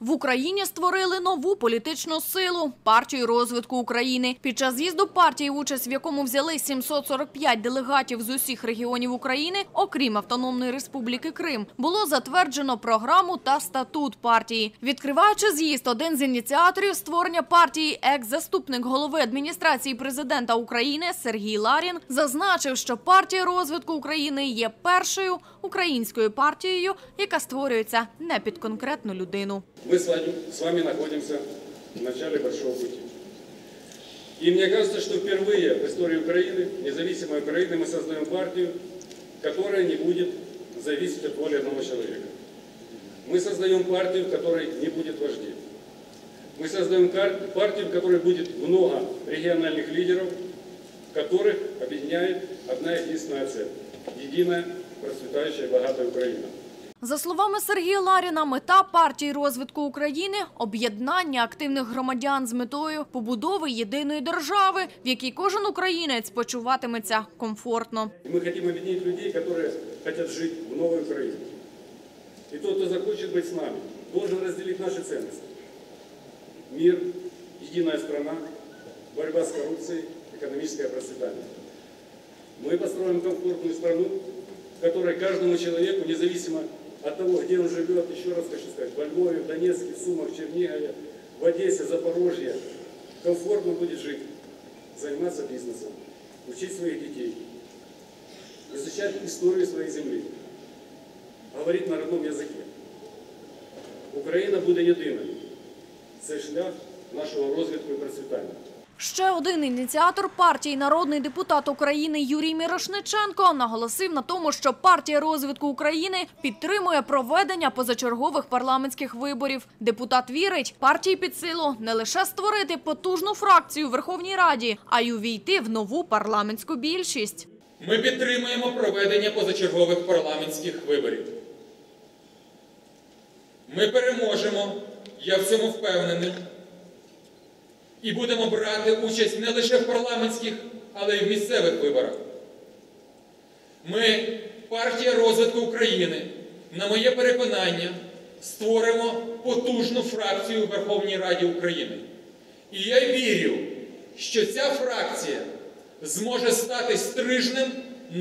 В Україні створили нову політичну силу партію розвитку України. Під час з'їзду партії, участь в якому взяли 745 делегатів з усіх регіонів України, окрім Автономної Республіки Крим, було затверджено програму та статут партії. Відкриваючи з'їзд, один з ініціаторів створення партії, екс-заступник голови адміністрації президента України Сергій Ларін, зазначив, що партія розвитку України є першою українською партією, яка створюється не під конкретну людину. Мы с вами, с вами находимся в начале большого пути. И мне кажется, что впервые в истории Украины, независимой Украины, мы создаем партию, которая не будет зависеть от воли одного человека. Мы создаем партию, в которой не будет вождей. Мы создаем партию, в которой будет много региональных лидеров, которых объединяет одна единственная цель – единая, процветающая, богатая Украина. За словами Сергія Ларіна, мета партії розвитку України об'єднання активних громадян з метою побудови єдиної держави, в якій кожен українець почуватиметься комфортно. И мы хотим объединить людей, которые хотят жить в новой Украине. И тот, кто захочет быть с нами, должен разделить наши ценности. Мир, единая страна, борьба с коррупцией, экономическое процветание. Мы построим комфортную страну, в которой каждому человеку, независимо от того, где он живет, еще раз хочу сказать, во Львове, в Донецке, в Сумах, в Чернигове, в Одессе, Запорожье, комфортно будет жить, заниматься бизнесом, учить своих детей, изучать историю своей земли, говорить на родном языке. Україна буде єдиною. Це шлях нашого розвитку і процвітання. Ще один ініціатор партії, народний депутат України Юрій Мірошниченко, наголосив на тому, що партія розвитку України підтримує проведення позачергових парламентських виборів. Депутат вірить, партії під силу не лише створити потужну фракцію в Верховній Раді, а й увійти в нову парламентську більшість. Ми підтримуємо проведення позачергових парламентських виборів. Ми переможемо, я в цьому впевнений, і будемо брати участь не лише в парламентських, але й в місцевих виборах. Ми, партія розвитку України, на моє переконання, створимо потужну фракцію в Верховній Раді України. І я вірю, що ця фракція зможе стати стрижнем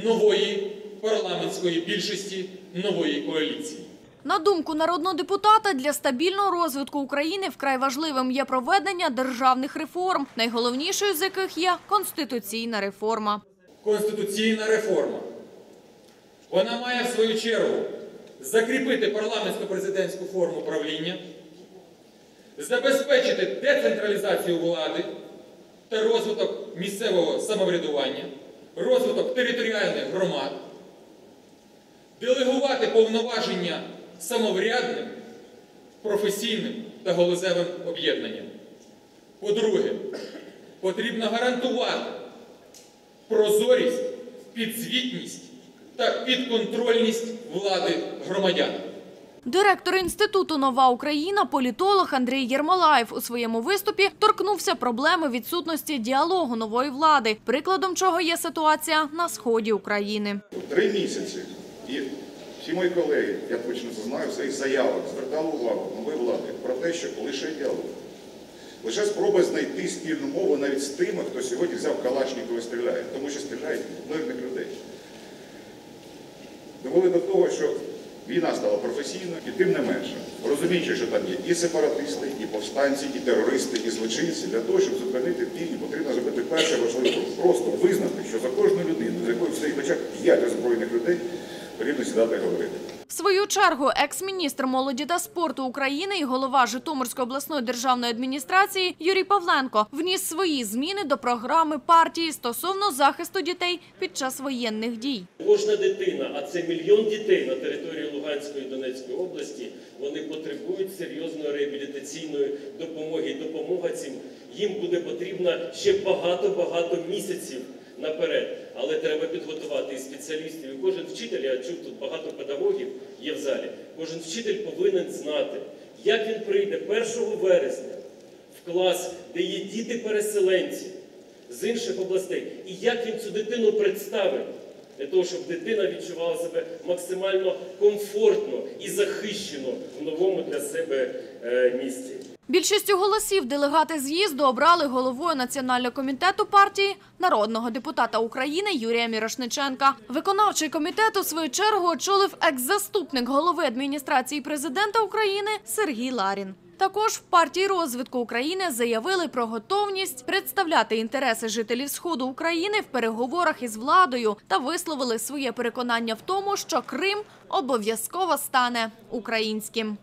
нової парламентської більшості нової коаліції. На думку народного депутата, для стабільного розвитку України вкрай важливим є проведення державних реформ, найголовнішою з яких є конституційна реформа. Конституційна реформа. Вона має в свою чергу закріпити парламентсько-президентську форму правління, забезпечити децентралізацію влади та розвиток місцевого самоврядування, розвиток територіальних громад, делегувати повноваження самоврядним, професійним та галузевим об'єднанням. По-друге, потрібно гарантувати прозорість, підзвітність та підконтрольність влади громадянам. Директор інституту Нова Україна, політолог Андрій Єрмолаєв у своєму виступі торкнувся проблеми відсутності діалогу нової влади, прикладом чого є ситуація на сході України. Три місяці. І всі мої колеги, я точно знаю, в своїх заявах звертали увагу нової влади про те, що лише діалог. Лише спроба знайти спільну мову навіть з тими, хто сьогодні взяв Калашникова і стріляє, тому що стріляють в мирних людей. Довели до того, що війна стала професійною, і тим не менше, розуміючи, що там є і сепаратисти, і повстанці, і терористи, і злочинці, для того, щоб зупинити війну, потрібно зробити перше важливе просто визнати, що за кожну людину, з якою стоїть очах п'ять озброєних людей, потрібно сідати і говорити. В свою чергу, екс-міністр молоді та спорту України і голова Житомирської обласної державної адміністрації Юрій Павленко вніс свої зміни до програми партії стосовно захисту дітей під час воєнних дій. Кожна дитина, а це мільйон дітей на території Луганської і Донецької області, вони потребують серйозної реабілітаційної допомоги. І допомога цим їм буде потрібна ще багато-багато місяців наперед. Але треба підготувати і спеціалістів. І кожен вчитель, я чув тут багато педагогів є в залі. Кожен вчитель повинен знати, як він прийде 1 вересня в клас, де є діти-переселенці з інших областей, і як він цю дитину представить для того, щоб дитина відчувала себе максимально комфортно і захищено в новому для себе е, місті. Більшістю голосів делегати з'їзду обрали головою Національного комітету партії народного депутата України Юрія Мірошниченка. Виконавчий комітет у свою чергу очолив екс-заступник голови адміністрації президента України Сергій Ларін. Також в партії розвитку України заявили про готовність представляти інтереси жителів сходу України в переговорах із владою та висловили своє переконання в тому, що Крим обов'язково стане українським.